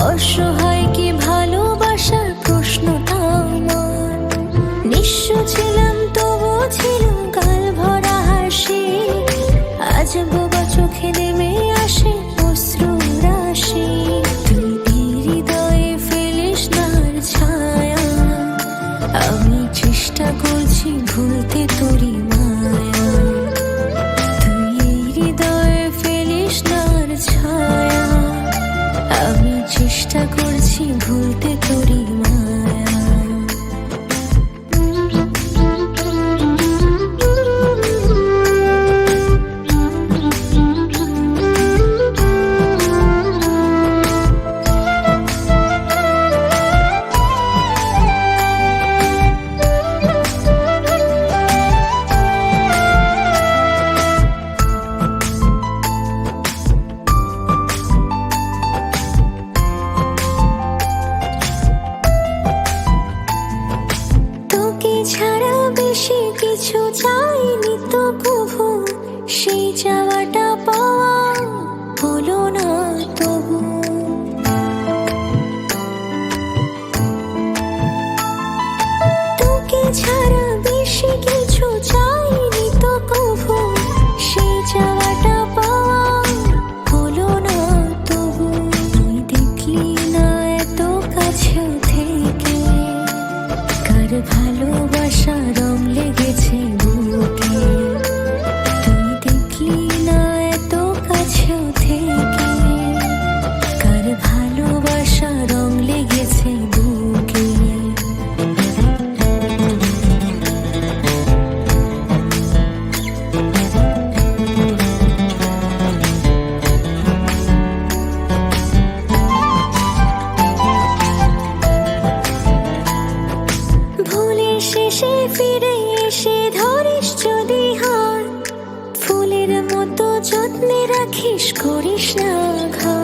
অসহায় কি ভালোবাসার প্রশ্নটা আমার? নিঃস্ব আমি চেষ্টা করছি ভুলতে করি মায়া Chú যত্নে রাখিস করিস না ঘর।